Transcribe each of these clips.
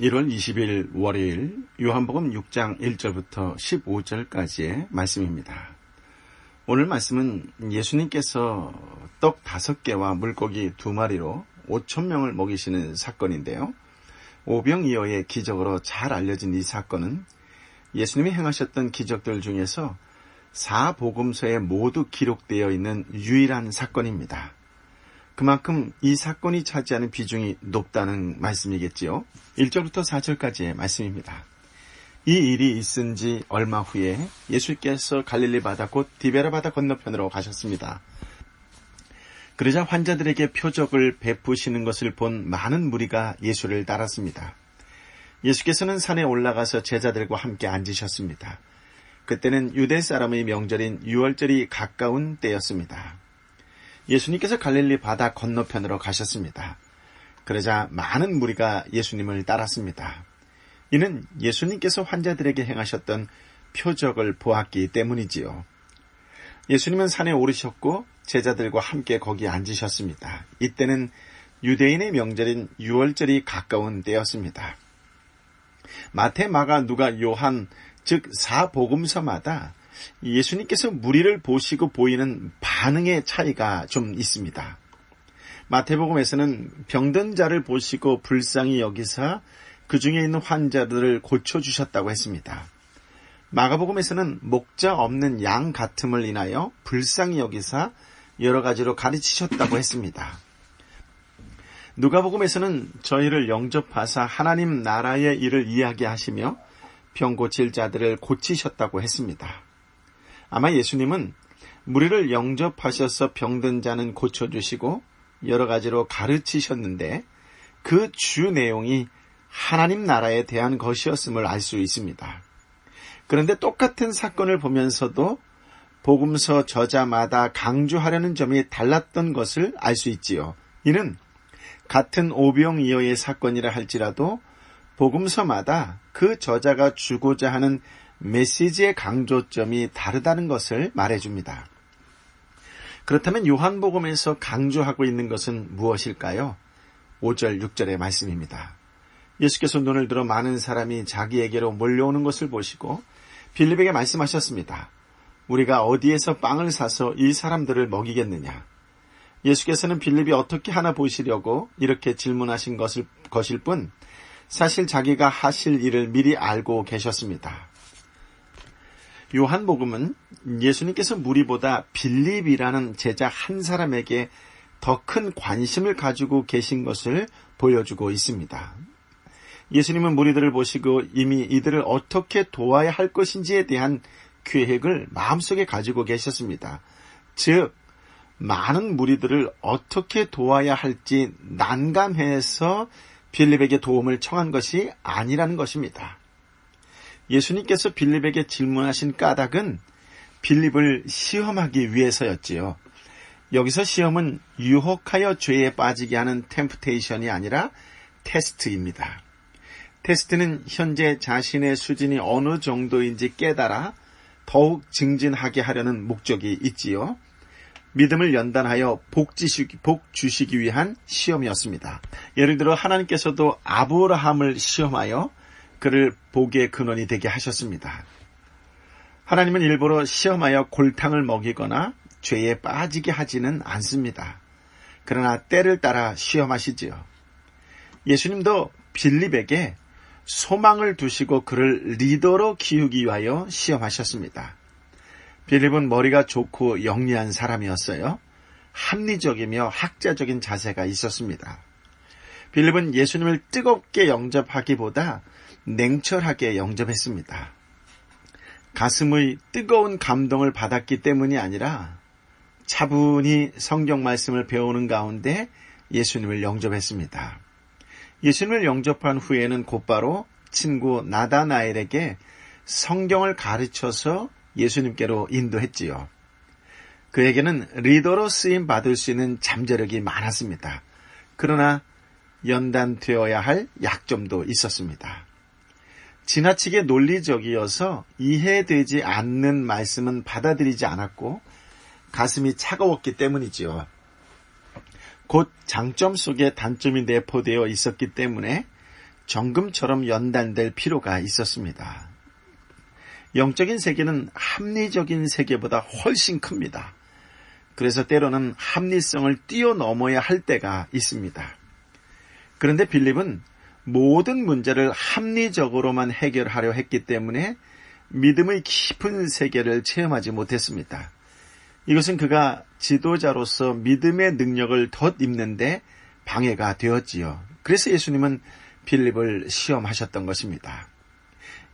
1월 20일 월요일 요한복음 6장 1절부터 15절까지의 말씀입니다. 오늘 말씀은 예수님께서 떡 다섯 개와 물고기 두 마리로 5천 명을 먹이시는 사건인데요. 오병이어의 기적으로 잘 알려진 이 사건은 예수님이 행하셨던 기적들 중에서 사복음서에 모두 기록되어 있는 유일한 사건입니다. 그만큼 이 사건이 차지하는 비중이 높다는 말씀이겠지요. 1절부터 4절까지의 말씀입니다. 이 일이 있은 지 얼마 후에 예수께서 갈릴리 바다 곧 디베라 바다 건너편으로 가셨습니다. 그러자 환자들에게 표적을 베푸시는 것을 본 많은 무리가 예수를 따랐습니다. 예수께서는 산에 올라가서 제자들과 함께 앉으셨습니다. 그때는 유대 사람의 명절인 유월절이 가까운 때였습니다. 예수님께서 갈릴리 바다 건너편으로 가셨습니다. 그러자 많은 무리가 예수님을 따랐습니다. 이는 예수님께서 환자들에게 행하셨던 표적을 보았기 때문이지요. 예수님은 산에 오르셨고 제자들과 함께 거기 앉으셨습니다. 이때는 유대인의 명절인 유월절이 가까운 때였습니다. 마태, 마가, 누가, 요한, 즉 사복음서마다 예수님께서 무리를 보시고 보이는 반응의 차이가 좀 있습니다. 마태복음에서는 병든 자를 보시고 불쌍히 여기사 그 중에 있는 환자들을 고쳐주셨다고 했습니다. 마가복음에서는 목자 없는 양 같음을 인하여 불쌍히 여기사 여러 가지로 가르치셨다고 했습니다. 누가복음에서는 저희를 영접하사 하나님 나라의 일을 이야기하시며 병 고칠 자들을 고치셨다고 했습니다. 아마 예수님은 무리를 영접하셔서 병든 자는 고쳐주시고 여러 가지로 가르치셨는데 그 주 내용이 하나님 나라에 대한 것이었음을 알 수 있습니다. 그런데 똑같은 사건을 보면서도 복음서 저자마다 강조하려는 점이 달랐던 것을 알 수 있지요. 이는 같은 오병이어의 사건이라 할지라도 복음서마다 그 저자가 주고자 하는 메시지의 강조점이 다르다는 것을 말해줍니다. 그렇다면 요한복음에서 강조하고 있는 것은 무엇일까요? 5절, 6절의 말씀입니다. 예수께서 눈을 들어 많은 사람이 자기에게로 몰려오는 것을 보시고 빌립에게 말씀하셨습니다. 우리가 어디에서 빵을 사서 이 사람들을 먹이겠느냐? 예수께서는 빌립이 어떻게 하나 보시려고 이렇게 질문하신 것일 뿐 사실 자기가 하실 일을 미리 알고 계셨습니다. 요한복음은 예수님께서 무리보다 빌립이라는 제자 한 사람에게 더 큰 관심을 가지고 계신 것을 보여주고 있습니다. 예수님은 무리들을 보시고 이미 이들을 어떻게 도와야 할 것인지에 대한 계획을 마음속에 가지고 계셨습니다. 즉, 많은 무리들을 어떻게 도와야 할지 난감해서 빌립에게 도움을 청한 것이 아니라는 것입니다. 예수님께서 빌립에게 질문하신 까닭은 빌립을 시험하기 위해서였지요. 여기서 시험은 유혹하여 죄에 빠지게 하는 템프테이션이 아니라 테스트입니다. 테스트는 현재 자신의 수준이 어느 정도인지 깨달아 더욱 증진하게 하려는 목적이 있지요. 믿음을 연단하여 복, 지시기, 복 주시기 위한 시험이었습니다. 예를 들어 하나님께서도 아브라함을 시험하여 그를 복의 근원이 되게 하셨습니다. 하나님은 일부러 시험하여 골탕을 먹이거나 죄에 빠지게 하지는 않습니다. 그러나 때를 따라 시험하시지요. 예수님도 빌립에게 소망을 두시고 그를 리더로 키우기 위하여 시험하셨습니다. 빌립은 머리가 좋고 영리한 사람이었어요. 합리적이며 학자적인 자세가 있었습니다. 빌립은 예수님을 뜨겁게 영접하기보다 냉철하게 영접했습니다. 가슴의 뜨거운 감동을 받았기 때문이 아니라 차분히 성경 말씀을 배우는 가운데 예수님을 영접했습니다. 예수님을 영접한 후에는 곧바로 친구 나다나엘에게 성경을 가르쳐서 예수님께로 인도했지요. 그에게는 리더로 쓰임 받을 수 있는 잠재력이 많았습니다. 그러나 연단되어야 할 약점도 있었습니다. 지나치게 논리적이어서 이해되지 않는 말씀은 받아들이지 않았고 가슴이 차가웠기 때문이지요. 곧 장점 속에 단점이 내포되어 있었기 때문에 정금처럼 연단될 필요가 있었습니다. 영적인 세계는 합리적인 세계보다 훨씬 큽니다. 그래서 때로는 합리성을 뛰어넘어야 할 때가 있습니다. 그런데 빌립은 모든 문제를 합리적으로만 해결하려 했기 때문에 믿음의 깊은 세계를 체험하지 못했습니다. 이것은 그가 지도자로서 믿음의 능력을 덧입는데 방해가 되었지요. 그래서 예수님은 빌립을 시험하셨던 것입니다.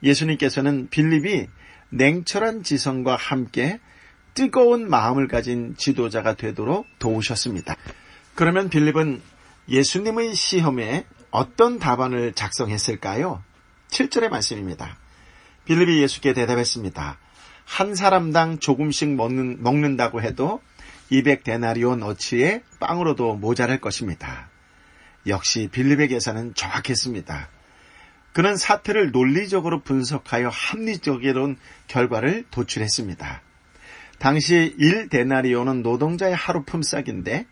예수님께서는 빌립이 냉철한 지성과 함께 뜨거운 마음을 가진 지도자가 되도록 도우셨습니다. 그러면 빌립은 예수님의 시험에 어떤 답안을 작성했을까요? 7절의 말씀입니다. 빌립이 예수께 대답했습니다. 한 사람당 조금씩 먹는, 먹는다고 해도 200데나리온 어치의 빵으로도 모자랄 것입니다. 역시 빌립의 계산은 정확했습니다. 그는 사태를 논리적으로 분석하여 합리적이로운 결과를 도출했습니다. 당시 1데나리온은 노동자의 하루 품삯인데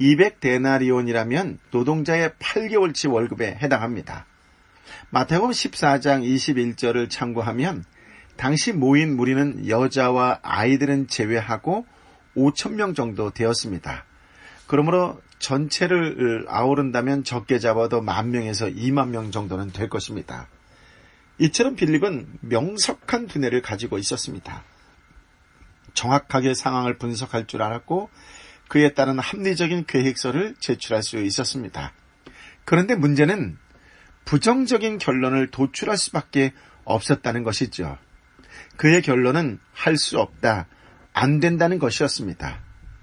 200데나리온이라면 노동자의 8개월치 월급에 해당합니다. 마태복음 14장 21절을 참고하면 당시 모인 무리는 여자와 아이들은 제외하고 5천 명 정도 되었습니다. 그러므로 전체를 아우른다면 적게 잡아도 만 명에서 2만 명 정도는 될 것입니다. 이처럼 빌립은 명석한 두뇌를 가지고 있었습니다. 정확하게 상황을 분석할 줄 알았고 그에 따른 합리적인 계획서를 제출할 수 있었습니다. 그런데 문제는 부정적인 결론을 도출할 수밖에 없었다는 것이죠. 그의 결론은 할 수 없다, 안 된다는 것이었습니다.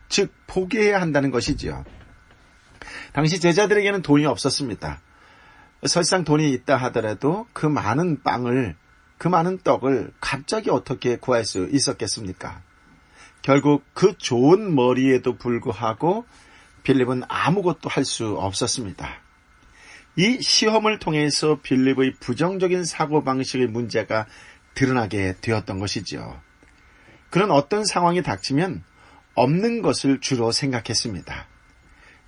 즉, 포기해야 한다는 것이지요. 당시 제자들에게는 돈이 없었습니다. 설상 돈이 있다 하더라도 그 많은 빵을, 그 많은 떡을 갑자기 어떻게 구할 수 있었겠습니까? 결국 그 좋은 머리에도 불구하고 빌립은 아무것도 할 수 없었습니다. 이 시험을 통해서 빌립의 부정적인 사고방식의 문제가 드러나게 되었던 것이지요. 그런 어떤 상황이 닥치면 없는 것을 주로 생각했습니다.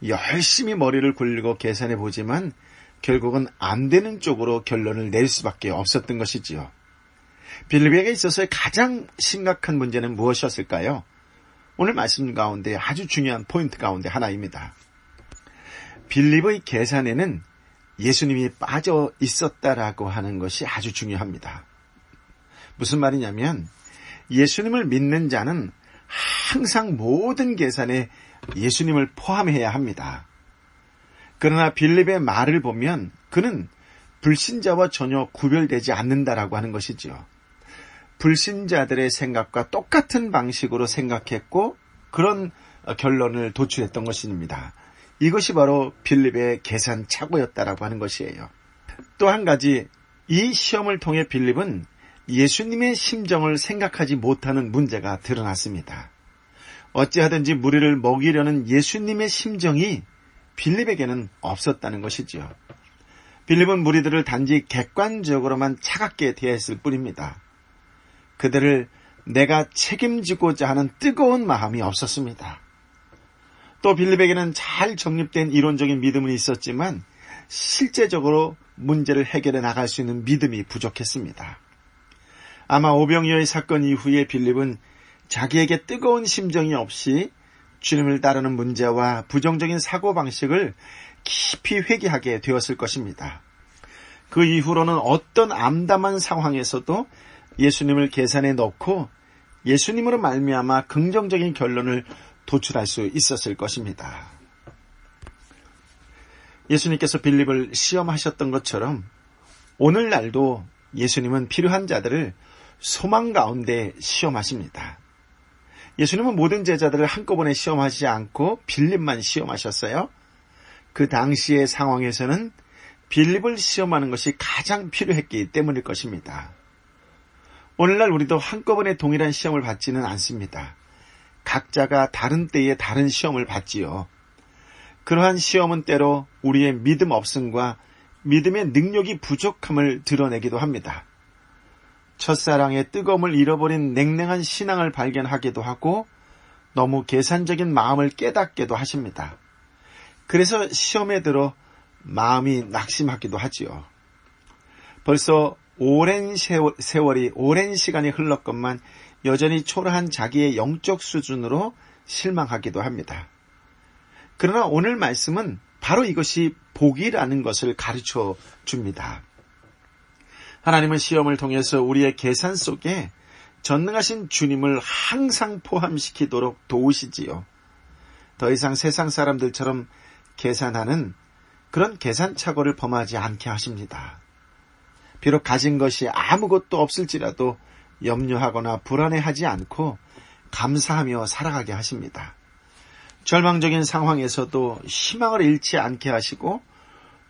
열심히 머리를 굴리고 계산해 보지만 결국은 안 되는 쪽으로 결론을 낼 수밖에 없었던 것이지요. 빌립에게 있어서의 가장 심각한 문제는 무엇이었을까요? 오늘 말씀 가운데 아주 중요한 포인트 가운데 하나입니다. 빌립의 계산에는 예수님이 빠져 있었다라고 하는 것이 아주 중요합니다. 무슨 말이냐면 예수님을 믿는 자는 항상 모든 계산에 예수님을 포함해야 합니다. 그러나 빌립의 말을 보면 그는 불신자와 전혀 구별되지 않는다라고 하는 것이지요. 불신자들의 생각과 똑같은 방식으로 생각했고 그런 결론을 도출했던 것입니다. 이것이 바로 빌립의 계산 착오였다라고 하는 것이에요. 또 한 가지 이 시험을 통해 빌립은 예수님의 심정을 생각하지 못하는 문제가 드러났습니다. 어찌하든지 무리를 먹이려는 예수님의 심정이 빌립에게는 없었다는 것이지요. 빌립은 무리들을 단지 객관적으로만 차갑게 대했을 뿐입니다. 그들을 내가 책임지고자 하는 뜨거운 마음이 없었습니다. 또 빌립에게는 잘 정립된 이론적인 믿음은 있었지만 실제적으로 문제를 해결해 나갈 수 있는 믿음이 부족했습니다. 아마 오병이어의 사건 이후에 빌립은 자기에게 뜨거운 심정이 없이 주님을 따르는 문제와 부정적인 사고방식을 깊이 회개하게 되었을 것입니다. 그 이후로는 어떤 암담한 상황에서도 예수님을 계산에 넣고 예수님으로 말미암아 긍정적인 결론을 도출할 수 있었을 것입니다. 예수님께서 빌립을 시험하셨던 것처럼 오늘날도 예수님은 필요한 자들을 소망 가운데 시험하십니다. 예수님은 모든 제자들을 한꺼번에 시험하시지 않고 빌립만 시험하셨어요. 그 당시의 상황에서는 빌립을 시험하는 것이 가장 필요했기 때문일 것입니다. 오늘날 우리도 한꺼번에 동일한 시험을 받지는 않습니다. 각자가 다른 때에 다른 시험을 받지요. 그러한 시험은 때로 우리의 믿음 없음과 믿음의 능력이 부족함을 드러내기도 합니다. 첫사랑의 뜨거움을 잃어버린 냉랭한 신앙을 발견하기도 하고 너무 계산적인 마음을 깨닫게도 하십니다. 그래서 시험에 들어 마음이 낙심하기도 하지요. 벌써 오랜 세월이 오랜 시간이 흘렀건만 여전히 초라한 자기의 영적 수준으로 실망하기도 합니다. 그러나 오늘 말씀은 바로 이것이 복이라는 것을 가르쳐 줍니다. 하나님은 시험을 통해서 우리의 계산 속에 전능하신 주님을 항상 포함시키도록 도우시지요. 더 이상 세상 사람들처럼 계산하는 그런 계산착오를 범하지 않게 하십니다. 비록 가진 것이 아무것도 없을지라도 염려하거나 불안해하지 않고 감사하며 살아가게 하십니다. 절망적인 상황에서도 희망을 잃지 않게 하시고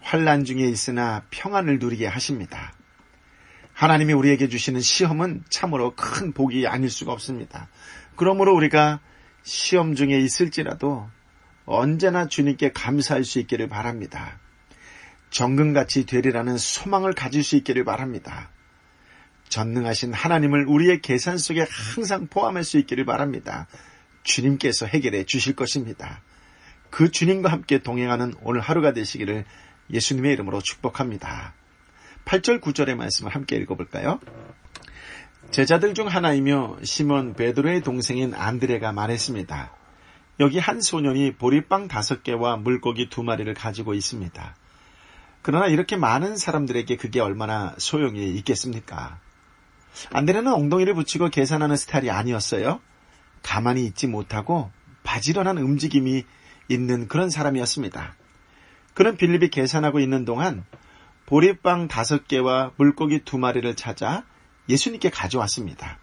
환란 중에 있으나 평안을 누리게 하십니다. 하나님이 우리에게 주시는 시험은 참으로 큰 복이 아닐 수가 없습니다. 그러므로 우리가 시험 중에 있을지라도 언제나 주님께 감사할 수 있기를 바랍니다. 정금같이 되리라는 소망을 가질 수 있기를 바랍니다. 전능하신 하나님을 우리의 계산 속에 항상 포함할 수 있기를 바랍니다. 주님께서 해결해 주실 것입니다. 그 주님과 함께 동행하는 오늘 하루가 되시기를 예수님의 이름으로 축복합니다. 8절 9절의 말씀을 함께 읽어볼까요? 제자들 중 하나이며 시몬 베드로의 동생인 안드레가 말했습니다. 여기 한 소년이 보리빵 다섯 개와 물고기 두 마리를 가지고 있습니다. 그러나 이렇게 많은 사람들에게 그게 얼마나 소용이 있겠습니까? 안드레는 엉덩이를 붙이고 계산하는 스타일이 아니었어요. 가만히 있지 못하고 바지런한 움직임이 있는 그런 사람이었습니다. 그는 빌립이 계산하고 있는 동안 보리빵 다섯 개와 물고기 두 마리를 찾아 예수님께 가져왔습니다.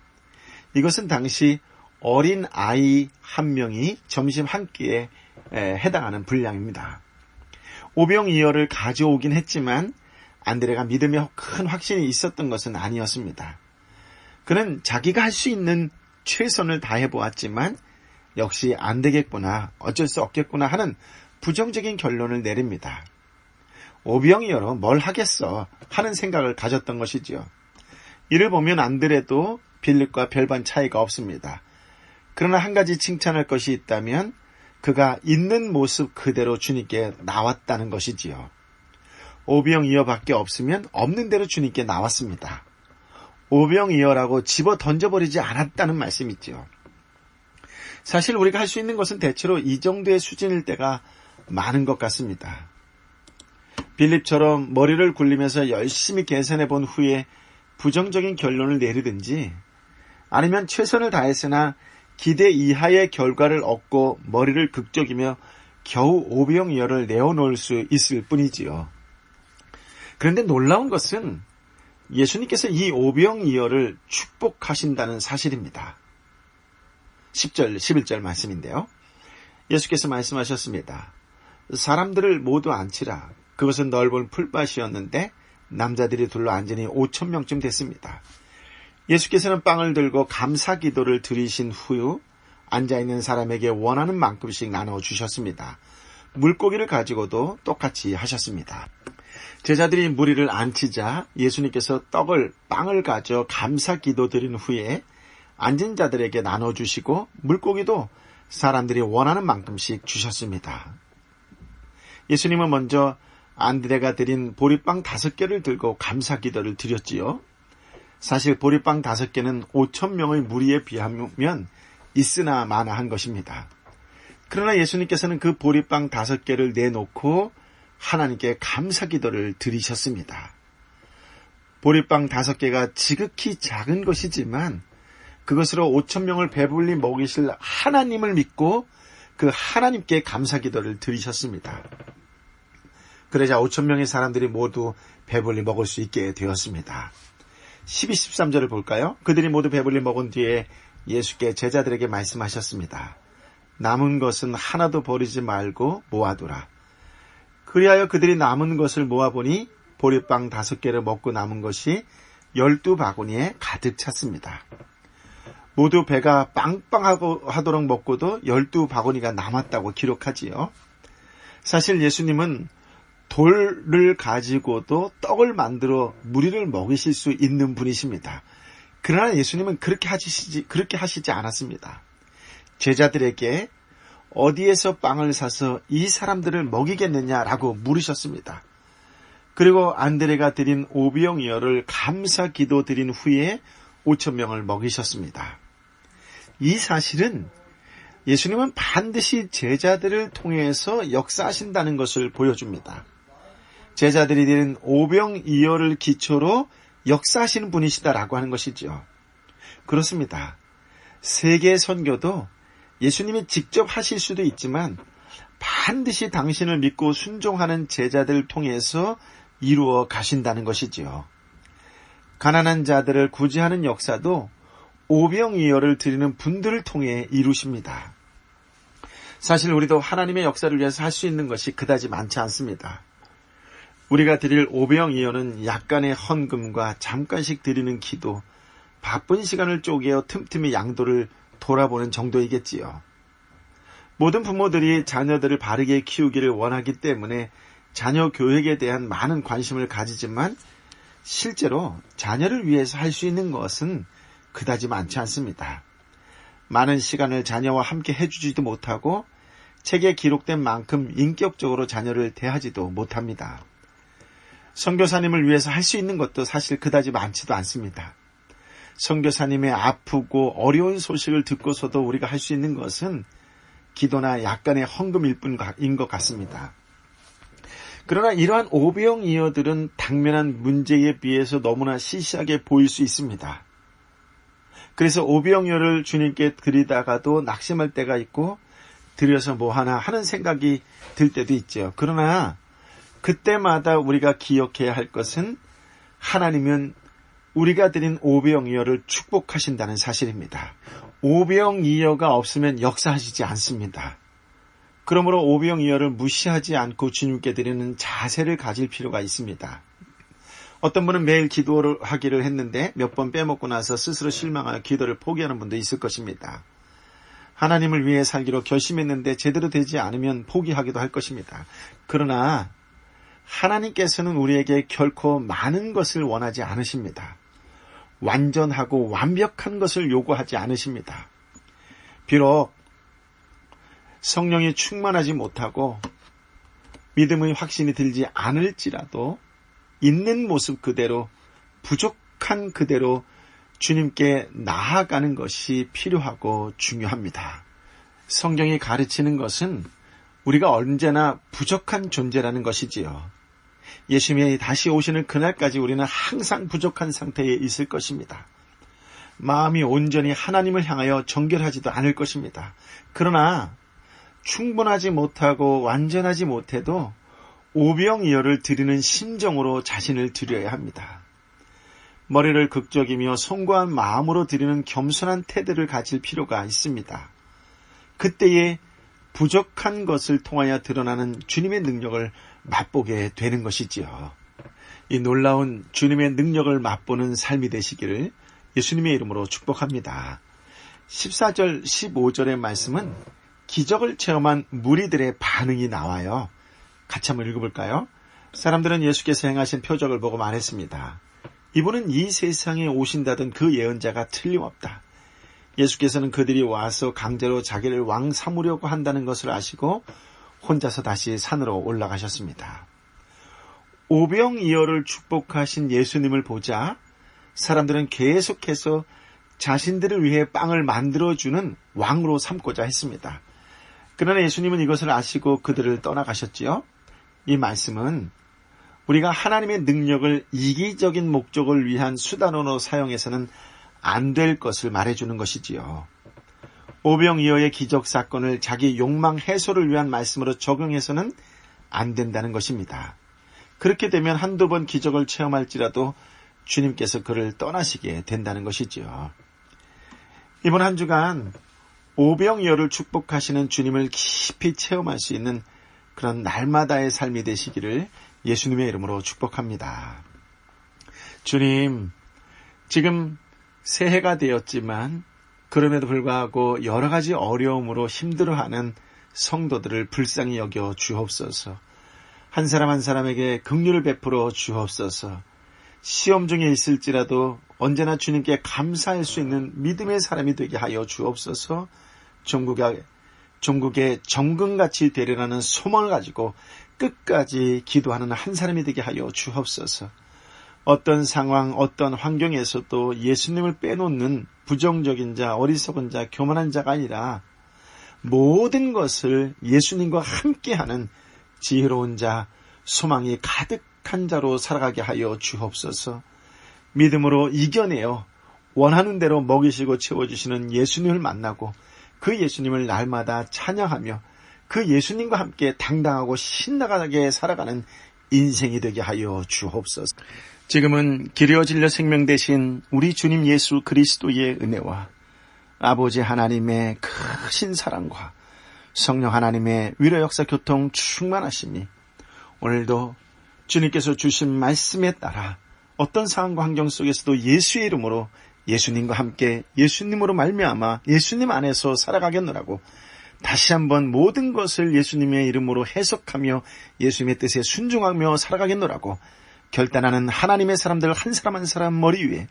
이것은 당시 어린 아이 한 명이 점심 한 끼에 해당하는 분량입니다. 오병이어를 가져오긴 했지만 안드레가 믿음에 큰 확신이 있었던 것은 아니었습니다. 그는 자기가 할 수 있는 최선을 다해 보았지만 역시 안 되겠구나, 어쩔 수 없겠구나 하는 부정적인 결론을 내립니다. 오병이어로 뭘 하겠어 하는 생각을 가졌던 것이지요. 이를 보면 안드레도 빌립과 별반 차이가 없습니다. 그러나 한 가지 칭찬할 것이 있다면 그가 있는 모습 그대로 주님께 나왔다는 것이지요. 오병이어밖에 없으면 없는 대로 주님께 나왔습니다. 오병이어라고 집어 던져버리지 않았다는 말씀이지요. 사실 우리가 할 수 있는 것은 대체로 이 정도의 수준일 때가 많은 것 같습니다. 빌립처럼 머리를 굴리면서 열심히 계산해 본 후에 부정적인 결론을 내리든지 아니면 최선을 다했으나 기대 이하의 결과를 얻고 머리를 극적이며 겨우 오병이어를 내어놓을 수 있을 뿐이지요. 그런데 놀라운 것은 예수님께서 이 오병이어를 축복하신다는 사실입니다. 10절, 11절 말씀인데요. 예수께서 말씀하셨습니다. 사람들을 모두 앉히라. 그것은 넓은 풀밭이었는데 남자들이 둘러 앉으니 5천 명쯤 됐습니다. 예수께서는 빵을 들고 감사 기도를 드리신 후 앉아있는 사람에게 원하는 만큼씩 나눠 주셨습니다. 물고기를 가지고도 똑같이 하셨습니다. 제자들이 무리를 앉히자 예수님께서 떡을 빵을 가져 감사 기도 드린 후에 앉은 자들에게 나눠주시고 물고기도 사람들이 원하는 만큼씩 주셨습니다. 예수님은 먼저 안드레가 드린 보리빵 다섯 개를 들고 감사 기도를 드렸지요. 사실 보리빵 다섯 개는 5천 명의 무리에 비하면 있으나 마나 한 것입니다. 그러나 예수님께서는 그 보리빵 다섯 개를 내놓고 하나님께 감사 기도를 드리셨습니다. 보리빵 다섯 개가 지극히 작은 것이지만 그것으로 5천 명을 배불리 먹이실 하나님을 믿고 그 하나님께 감사 기도를 드리셨습니다. 그러자 5천 명의 사람들이 모두 배불리 먹을 수 있게 되었습니다. 12, 13절을 볼까요? 그들이 모두 배불리 먹은 뒤에 예수께 제자들에게 말씀하셨습니다. 남은 것은 하나도 버리지 말고 모아두라. 그리하여 그들이 남은 것을 모아보니 보리빵 다섯 개를 먹고 남은 것이 열두 바구니에 가득 찼습니다. 모두 배가 빵빵하도록 먹고도 열두 바구니가 남았다고 기록하지요. 사실 예수님은 돌을 가지고도 떡을 만들어 무리를 먹이실 수 있는 분이십니다. 그러나 예수님은 그렇게 하시지, 그렇게 하시지 않았습니다. 제자들에게 어디에서 빵을 사서 이 사람들을 먹이겠느냐라고 물으셨습니다. 그리고 안드레가 드린 오병이어를 감사 기도 드린 후에 5천 명을 먹이셨습니다. 이 사실은 예수님은 반드시 제자들을 통해서 역사하신다는 것을 보여줍니다. 제자들이 드린 오병이어를 기초로 역사하시는 분이시다라고 하는 것이죠. 그렇습니다. 세계 선교도 예수님이 직접 하실 수도 있지만 반드시 당신을 믿고 순종하는 제자들을 통해서 이루어 가신다는 것이지요. 가난한 자들을 구제하는 역사도 오병이어를 드리는 분들을 통해 이루십니다. 사실 우리도 하나님의 역사를 위해서 할 수 있는 것이 그다지 많지 않습니다. 우리가 드릴 오병 이어는 약간의 헌금과 잠깐씩 드리는 기도, 바쁜 시간을 쪼개어 틈틈이 양도를 돌아보는 정도이겠지요. 모든 부모들이 자녀들을 바르게 키우기를 원하기 때문에 자녀 교육에 대한 많은 관심을 가지지만 실제로 자녀를 위해서 할 수 있는 것은 그다지 많지 않습니다. 많은 시간을 자녀와 함께 해주지도 못하고 책에 기록된 만큼 인격적으로 자녀를 대하지도 못합니다. 선교사님을 위해서 할 수 있는 것도 사실 그다지 많지도 않습니다. 선교사님의 아프고 어려운 소식을 듣고서도 우리가 할 수 있는 것은 기도나 약간의 헌금일 뿐인 것 같습니다. 그러나 이러한 오병 이어들은 당면한 문제에 비해서 너무나 시시하게 보일 수 있습니다. 그래서 오병 이어를 주님께 드리다가도 낙심할 때가 있고 드려서 뭐 하나 하는 생각이 들 때도 있죠. 그러나 그때마다 우리가 기억해야 할 것은 하나님은 우리가 드린 오병이어를 축복하신다는 사실입니다. 오병이어가 없으면 역사하시지 않습니다. 그러므로 오병이어를 무시하지 않고 주님께 드리는 자세를 가질 필요가 있습니다. 어떤 분은 매일 기도를 하기를 했는데 몇 번 빼먹고 나서 스스로 실망하여 기도를 포기하는 분도 있을 것입니다. 하나님을 위해 살기로 결심했는데 제대로 되지 않으면 포기하기도 할 것입니다. 그러나 하나님께서는 우리에게 결코 많은 것을 원하지 않으십니다. 완전하고 완벽한 것을 요구하지 않으십니다. 비록 성령이 충만하지 못하고 믿음의 확신이 들지 않을지라도 있는 모습 그대로 부족한 그대로 주님께 나아가는 것이 필요하고 중요합니다. 성경이 가르치는 것은 우리가 언제나 부족한 존재라는 것이지요. 예수님이 다시 오시는 그날까지 우리는 항상 부족한 상태에 있을 것입니다. 마음이 온전히 하나님을 향하여 정결하지도 않을 것입니다. 그러나 충분하지 못하고 완전하지 못해도 오병이어를 드리는 심정으로 자신을 드려야 합니다. 머리를 극적이며 송구한 마음으로 드리는 겸손한 태도를 가질 필요가 있습니다. 그때에 부족한 것을 통하여 드러나는 주님의 능력을 맛보게 되는 것이지요. 이 놀라운 주님의 능력을 맛보는 삶이 되시기를 예수님의 이름으로 축복합니다. 14절, 15절의 말씀은 기적을 체험한 무리들의 반응이 나와요. 같이 한번 읽어볼까요? 사람들은 예수께서 행하신 표적을 보고 말했습니다. 이분은 이 세상에 오신다던 그 예언자가 틀림없다. 예수께서는 그들이 와서 강제로 자기를 왕 삼으려고 한다는 것을 아시고 혼자서 다시 산으로 올라가셨습니다. 오병이어를 축복하신 예수님을 보자 사람들은 계속해서 자신들을 위해 빵을 만들어주는 왕으로 삼고자 했습니다. 그러나 예수님은 이것을 아시고 그들을 떠나가셨지요. 이 말씀은 우리가 하나님의 능력을 이기적인 목적을 위한 수단으로 사용해서는 안 될 것을 말해주는 것이지요. 오병이어의 기적 사건을 자기 욕망 해소를 위한 말씀으로 적용해서는 안 된다는 것입니다. 그렇게 되면 한두 번 기적을 체험할지라도 주님께서 그를 떠나시게 된다는 것이지요. 이번 한 주간 오병이어를 축복하시는 주님을 깊이 체험할 수 있는 그런 날마다의 삶이 되시기를 예수님의 이름으로 축복합니다. 주님, 지금 새해가 되었지만 그럼에도 불구하고 여러 가지 어려움으로 힘들어하는 성도들을 불쌍히 여겨 주옵소서. 한 사람 한 사람에게 긍휼을 베풀어 주옵소서. 시험 중에 있을지라도 언제나 주님께 감사할 수 있는 믿음의 사람이 되게 하여 주옵소서. 종국의 종국의 정금같이 되리라는 소망을 가지고 끝까지 기도하는 한 사람이 되게 하여 주옵소서. 어떤 상황, 어떤 환경에서도 예수님을 빼놓는 부정적인 자, 어리석은 자, 교만한 자가 아니라 모든 것을 예수님과 함께하는 지혜로운 자, 소망이 가득한 자로 살아가게 하여 주옵소서. 믿음으로 이겨내어 원하는 대로 먹이시고 채워주시는 예수님을 만나고 그 예수님을 날마다 찬양하며 그 예수님과 함께 당당하고 신나게 살아가는 인생이 되게 하여 주옵소서. 지금은 기려 질려 생명 대신 우리 주님 예수 그리스도의 은혜와 아버지 하나님의 크신 사랑과 성령 하나님의 위로 역사 교통 충만하심이 오늘도 주님께서 주신 말씀에 따라 어떤 상황과 환경 속에서도 예수의 이름으로 예수님과 함께 예수님으로 말미암아 예수님 안에서 살아가겠노라고 다시 한번 모든 것을 예수님의 이름으로 해석하며 예수님의 뜻에 순종하며 살아가겠노라고 결단하는 하나님의 사람들 한 사람 한 사람 머리 위에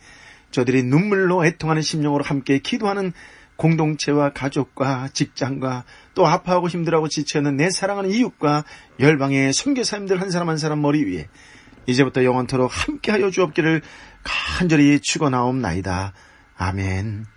저들이 눈물로 애통하는 심령으로 함께 기도하는 공동체와 가족과 직장과 또 아파하고 힘들어하고 지쳐있는 내 사랑하는 이웃과 열방의 선교사님들 한 사람 한 사람 머리 위에 이제부터 영원토록 함께하여 주옵기를 간절히 축원하옵나이다. 아멘.